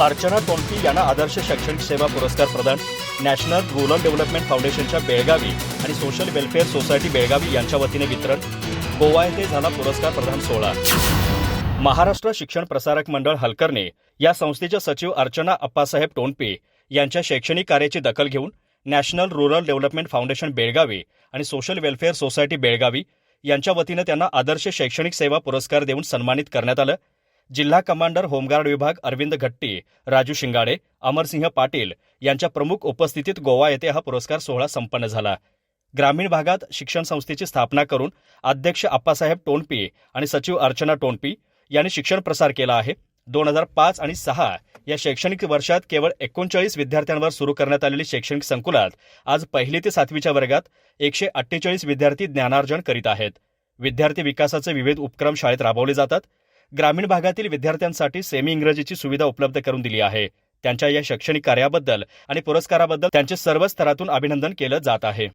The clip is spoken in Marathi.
अर्चना टोणकी यांना आदर्श शैक्षणिक सेवा पुरस्कार प्रदान नॅशनल रुरल डेव्हलपमेंट फाउंडेशनच्या बेळगावी आणि सोशल वेलफेअर सोसायटी बेळगावी यांच्या वतीने वितरण गोवा येथे झाला पुरस्कार प्रदान सोहळा. महाराष्ट्र शिक्षण प्रसारक मंडळ हलकर्णे या संस्थेच्या सचिव अर्चना अप्पासाहेब टोंडपे यांच्या शैक्षणिक कार्याची दखल घेऊन national rural development foundation Belagavi आणि सोशल वेलफेअर सोसायटी बेळगावी यांच्या वतीनं त्यांना आदर्श शैक्षणिक सेवा पुरस्कार देऊन सन्मानित करण्यात आलं. जिल्हा कमांडर होमगार्ड विभाग अरविंद घट्टी राजू शिंगाडे अमरसिंह पाटील यांच्या प्रमुख उपस्थितीत गोवा येथे हा पुरस्कार सोहळा संपन्न झाला. ग्रामीण भागात शिक्षण संस्थेची स्थापना करून अध्यक्ष आप्पासाहेब टोनपी आणि सचिव अर्चना टोनपी यांनी शिक्षण प्रसार केला आहे. दोन हजार पाच आणि सहा या शैक्षणिक वर्षात केवळ एकोणचाळीस विद्यार्थ्यांवर सुरू करण्यात आलेली शैक्षणिक संकुलात आज पहिली ते सातवीच्या वर्गात एकशे अठ्ठेचाळीस विद्यार्थी ज्ञानार्जन करीत आहेत. विद्यार्थी विकासाचे विविध उपक्रम शाळेत राबवले जातात. ग्रामीण भागातील विद्यार्थ्यांसाठी सेमी इंग्रजीची सुविधा उपलब्ध करून दिली आहे. त्यांच्या या शैक्षणिक कार्याबद्दल आणि पुरस्काराबद्दल त्यांचे सर्व स्तरातून अभिनंदन केलं जात आहे.